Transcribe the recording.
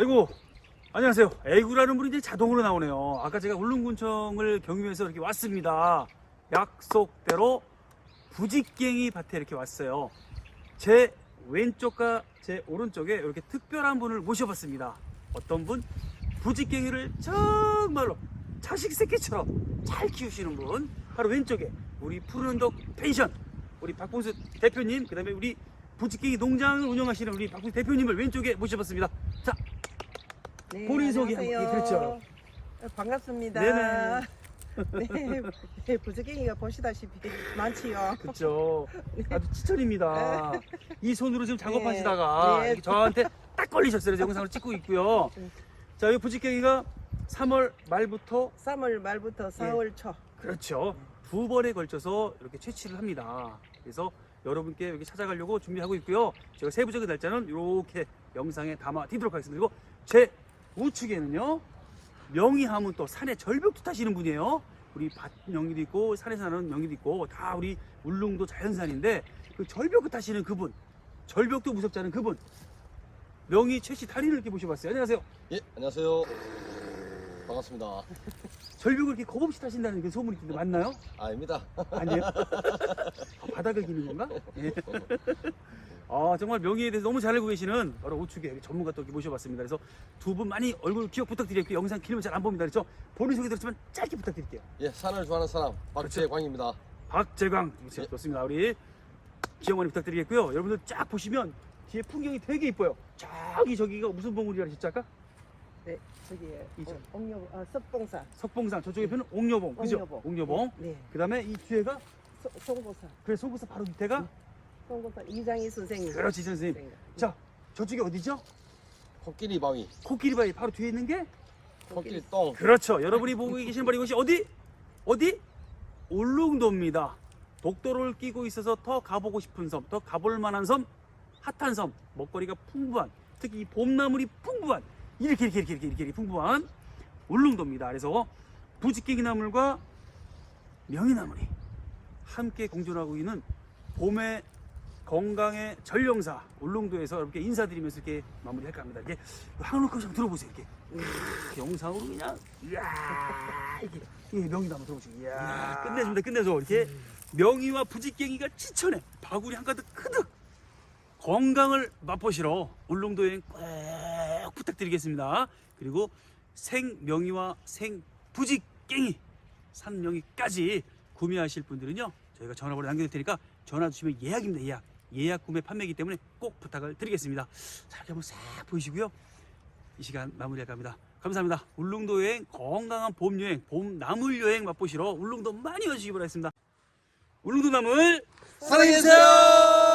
아이고 안녕하세요. 에이구라는 분이 자동으로 나오네요. 아까 제가 울릉군청을 경유해서 이렇게 왔습니다. 약속대로 부직갱이 밭에 이렇게 왔어요. 제 왼쪽과 제 오른쪽에 이렇게 특별한 분을 모셔봤습니다. 어떤 분? 부직갱이를 정말로 자식 새끼처럼 잘 키우시는 분. 바로 왼쪽에 우리 푸른 언덕 펜션 우리 박봉수 대표님 그 다음에 우리 부직갱이 농장을 운영하시는 우리 박봉수 대표님을 왼쪽에 모셔봤습니다. 자 네, 본인 소개 안녕하세요. 한번, 예, 그렇죠. 네, 반갑습니다. 네네. 네, 네, 부즈갱이가 보시다시피 많지요. 그렇죠. 아주 치철입니다. 이 손으로 지금 작업하시다가 네. 이렇게 저한테 딱 걸리셨어요. 영상을 찍고 있고요. 자, 이 부직갱이가 3월 말부터 3월 말부터 4월 초. 그렇죠. 두 번에 걸쳐서 이렇게 채취를 합니다. 그래서 여러분께 여기 찾아가려고 준비하고 있고요. 제가 세부적인 날짜는 이렇게 영상에 담아 드리도록 하겠습니다. 그리고 제 우측에는요. 명의하면 또 산에 절벽도 타시는 분이에요. 우리 밭 명의도 있고 산에 사는 명의도 있고 다 우리 울릉도 자연산인데 그 절벽을 타시는 그분 절벽도 무섭지 않은 그분 명의 최씨 달인을 이렇게 모셔봤어요. 안녕하세요. 예, 안녕하세요. 반갑습니다. 절벽을 이렇게 겁없이 타신다는 그 소문이 있는데 맞나요? 아닙니다. 아니요. 바닥을 기는 건가? 예. 아 정말 명의에 대해서 너무 잘 알고 계시는 바로 우측에 전문가 또 모셔봤습니다. 그래서 두 분 많이 얼굴 기억 부탁드릴게요. 영상 길면 잘 안 봅니다. 그래서 본인 소개 들었지만 짧게 부탁드릴게요. 예, 산을 좋아하는 사람 박재광입니다. 박재광 예. 좋습니다. 우리 기억 많이 부탁드리겠고요. 여러분들 쫙 보시면 뒤에 풍경이 되게 이뻐요. 저기 저기가 무슨 봉우리라 하셨죠 아까? 네, 저기 이죠. 옥녀 아, 석봉사. 석봉산 저쪽에 편은 옥녀봉 그죠? 옥녀봉. 옥녀봉. 네. 그다음에 이 뒤에가 소- 송고사. 그래 송구사 바로 밑에가 송고사 이장희 선생님. 그렇지 선생님. 선생님. 자 저쪽이 어디죠? 코끼리 바위, 코끼리 바위 바로 뒤에 있는 게 코끼리 똥. 그렇죠. 여러분이 보고 계시는 바로 이것이 어디? 어디? 울릉도입니다. 독도를 끼고 있어서 더 가보고 싶은 섬, 더 가볼 만한 섬, 핫한 섬, 먹거리가 풍부한, 특히 이 봄나물이 풍부한, 이렇게 이렇게 이렇게 이렇게 이렇게, 이렇게 풍부한 울릉도입니다. 그래서 부지깽이 나물과 명이나물이 함께 공존하고 있는 봄의 건강의 전령사 울릉도에서 이렇게 인사드리면서 이렇게 마무리할까 합니다. 이렇게 한옥 좀 들어보세요. 이렇게 이렇게 영상으로 그냥 이야 이게 이게 명이도 한번 들어보시고 이야 끝내줍니다. 끝내줘 이렇게 명이와 부지깽이가 지천에 바구니 한 가득 크득 건강을 맛보시러 울릉도 여행 꼭 부탁드리겠습니다. 그리고 생명이와 생부지깽이 산명이까지 구매하실 분들은요 저희가 전화번호 남겨둘 테니까 전화 주시면 예약입니다 예약 예약 구매 판매이기 때문에 꼭 부탁을 드리겠습니다. 자 이렇게 한번 싹 보이시고요. 이 시간 마무리할까 합니다. 감사합니다. 울릉도 여행 건강한 봄 여행 봄 나물 여행 맛보시러 울릉도 많이 와주시기 바라겠습니다. 울릉도 나물 사랑해주세요!